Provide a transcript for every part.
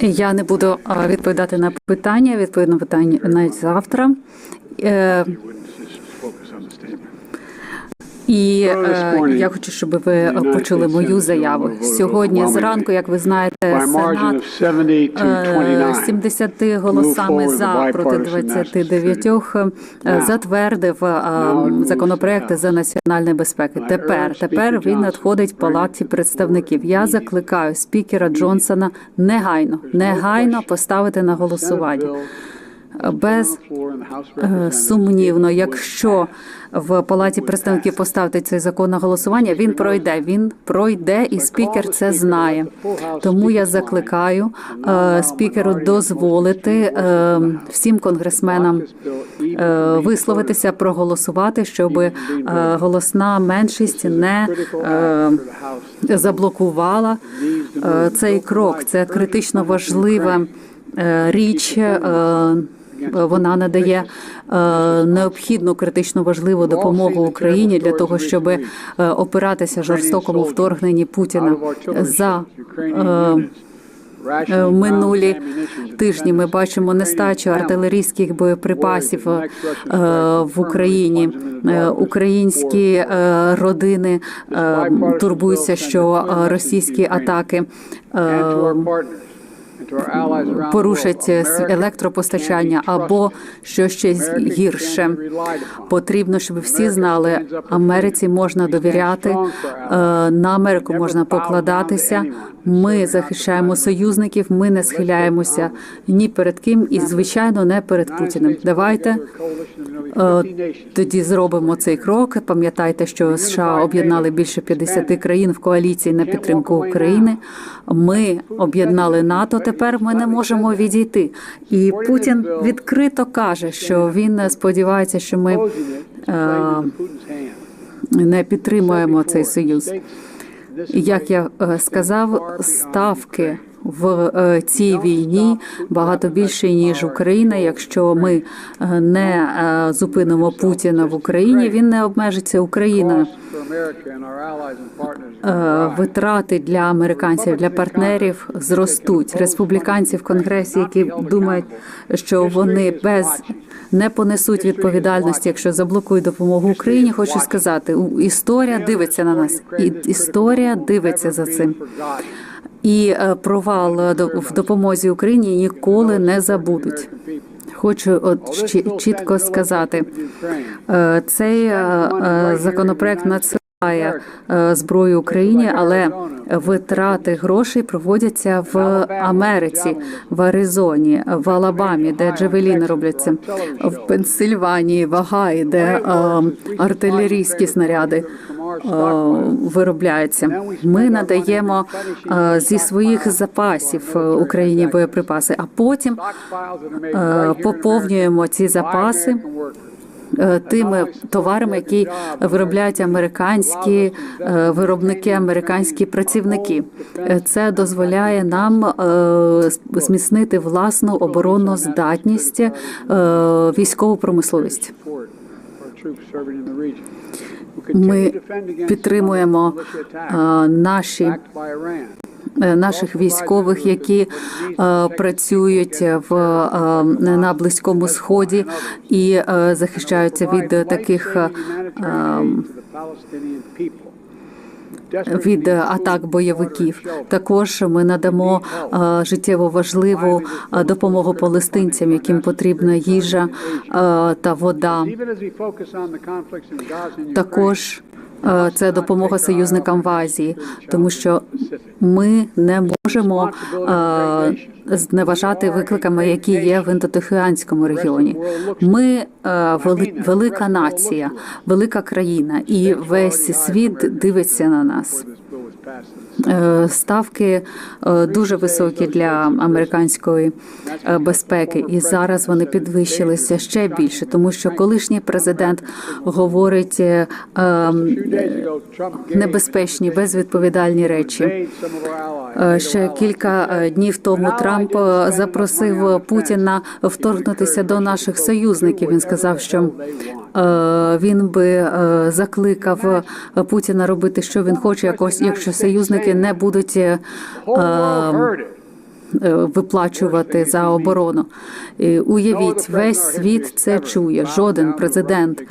Я не буду відповідати на питання. відповідно питання навіть завтра. Е, І е, я хочу, щоб ви почули мою заяву. Сьогодні зранку, як ви знаєте, Сенат е, 70 голосами за проти 29 е, затвердив е, законопроекти за національної безпеки. Тепер тепер він надходить в палаті представників. Я закликаю спікера Джонсона негайно, негайно поставити на голосування. Без Е, сумнівно, якщо в палаті представників поставити цей закон на голосування, він пройде. Він пройде, і спікер це знає. Тому я закликаю е, спікеру дозволити е, всім конгресменам висловитися, проголосувати, щоб голосна меншість не заблокувала цей крок. Це критично важлива е, річ. Вона надає е, необхідну критично важливу допомогу Україні для того, щоб е, опиратися жорстокому вторгненні Путіна за е, минулі тижні. Ми бачимо нестачу артилерійських боєприпасів в Україні. Українські родини турбуються, що російські атаки. Е, порушать с- електропостачання або що ще гірше. Потрібно, щоб всі знали, Америці можна довіряти, е, на Америку можна покладатися. Ми захищаємо союзників. Ми не схиляємося ні перед ким, і звичайно не перед Путіним. Давайте е, тоді зробимо цей крок. Пам'ятайте, що США об'єднали більше 50 країн в коаліції на підтримку України. Ми об'єднали НАТО. Тепер ми не можемо відійти. І Путін відкрито каже, що він сподівається, що ми е, не підтримуємо цей союз. Як я е, сказав, ставки в е, цій війні багато більше ніж Україна. Якщо ми е, не е, зупинимо Путіна в Україні, він не обмежиться Україною. Витрати для американців для партнерів зростуть. Республіканці в конгресі, які думають, що вони без не понесуть відповідальності, якщо заблокують допомогу Україні. Хочу сказати, історія дивиться на нас, і історія дивиться за цим. І е, провал е, в допомозі Україні ніколи не забудуть. Хочу от чі- чітко сказати, е, цей законопроект надсилає зброю Україні, але витрати грошей проводяться в Америці, в Аризоні, в Алабамі, де джавеліни робляться, в Пенсильванії, в Агаї, де артилерійські снаряди виробляються. Ми надаємо е, зі своїх запасів е, Україні боєприпаси, а потім е, поповнюємо ці запаси е, тими товарами, які виробляють американські е, виробники, американські працівники. Е, Це дозволяє нам е, зміцнити власну оборонну здатність, е, військову промисловість. Ми підтримуємо е, наші е, наших військових, які е, працюють в е, на близькому сході і е, захищаються від таких е, від атак бойовиків. Також ми надамо е, життєво важливу е, допомогу палестинцям, яким потрібна їжа е, та вода. Також е, це допомога союзникам в Азії, тому що ми не можемо е, зневажати викликами, які є в індотихіанському регіоні. Ми е, вели- велика нація, велика країна, і весь світ дивиться на нас. Е, Ставки е, дуже високі для американської е, безпеки, і зараз вони підвищилися ще більше, тому що колишній президент говорить небезпечні, безвідповідальні речі. Ще кілька днів тому Трамп запросив Путіна вторгнутися до наших союзників. Він сказав, що він би закликав Путіна робити, що він хоче, якось, якщо союзники не будуть е, е, виплачувати за оборону. І Уявіть, весь світ це чує. Жоден президент. е,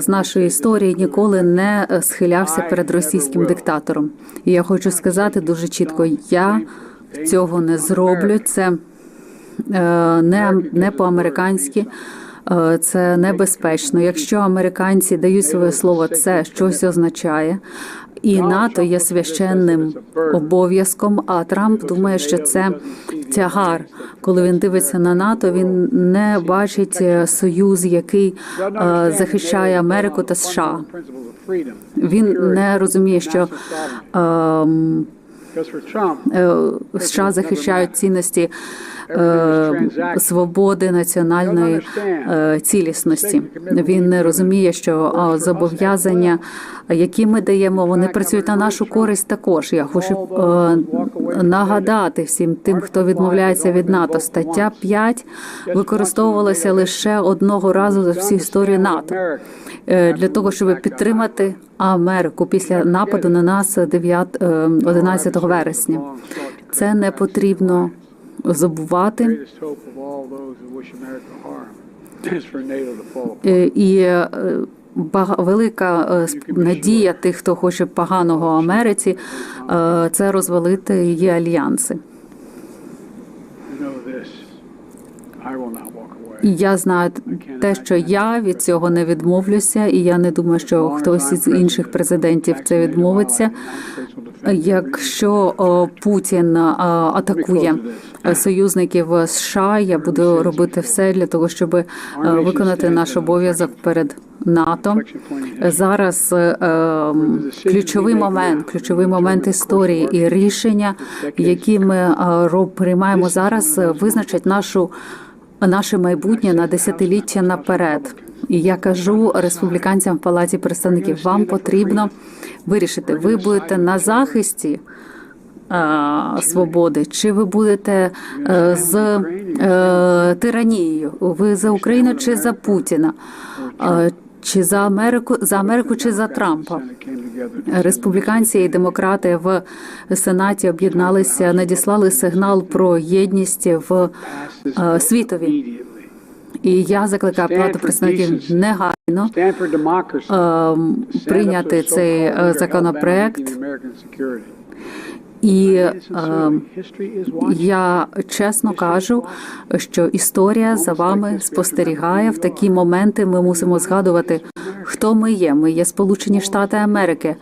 З нашої історії ніколи не схилявся перед російським диктатором. І я хочу сказати дуже чітко: я цього не зроблю. Це е, не, не по-американськи. Е, Це небезпечно. Якщо американці дають своє слово, це щось означає. І НАТО є священним обов'язком. А Трамп думає, що це тягар. Коли він дивиться на НАТО, він не бачить е, союз, який е, захищає Америку та США. Він не розуміє, що ем, е, США захищають цінності свободи національної е, цілісності. Він не розуміє, що зобов'язання, які ми даємо, вони працюють на нашу користь. Також я хочу е, нагадати всім тим, хто відмовляється від НАТО. Стаття 5 використовувалася лише одного разу за всю історію НАТО е, для того, щоб підтримати Америку після нападу на нас 9, е, 11 вересня. Це не потрібно забувати. Е, І е, велика е, надія тих, хто хоче поганого Америці, це розвалити її альянси. Я знаю те, що я від цього не відмовлюся, і я не думаю, що хтось із інших президентів це відмовиться. Якщо Путін атакує союзників США, я буду робити все для того, щоб е, виконати наш обов'язок перед НАТО. Зараз е, ем, ключовий момент, ключовий момент історії і рішення, які ми е, приймаємо зараз, визначать нашу наше майбутнє на десятиліття наперед. І я кажу республіканцям в палаті представників: вам потрібно вирішити, ви будете на захисті. е, Свободи, чи ви будете е, з е, тиранією? Ви за Україну чи за Путіна? Е, Чи за Америку за Америку, чи за Трампа? Республіканці і демократи в Сенаті об'єдналися, надіслали сигнал про єдність в е, світові. І я закликаю палату представників негайно ем, прийняти цей е, законопроект. І ем, я чесно кажу, що історія за вами спостерігає в такі моменти. Ми мусимо згадувати, хто ми є. Ми є Сполучені Штати Америки.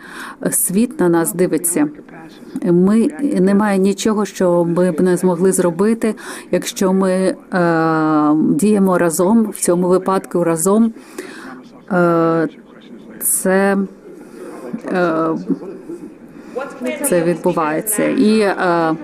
Світ на нас дивиться. Ми немає нічого, що ми б не змогли зробити, якщо ми е, діємо разом в цьому випадку разом. Е, це е, це відбувається і. Е,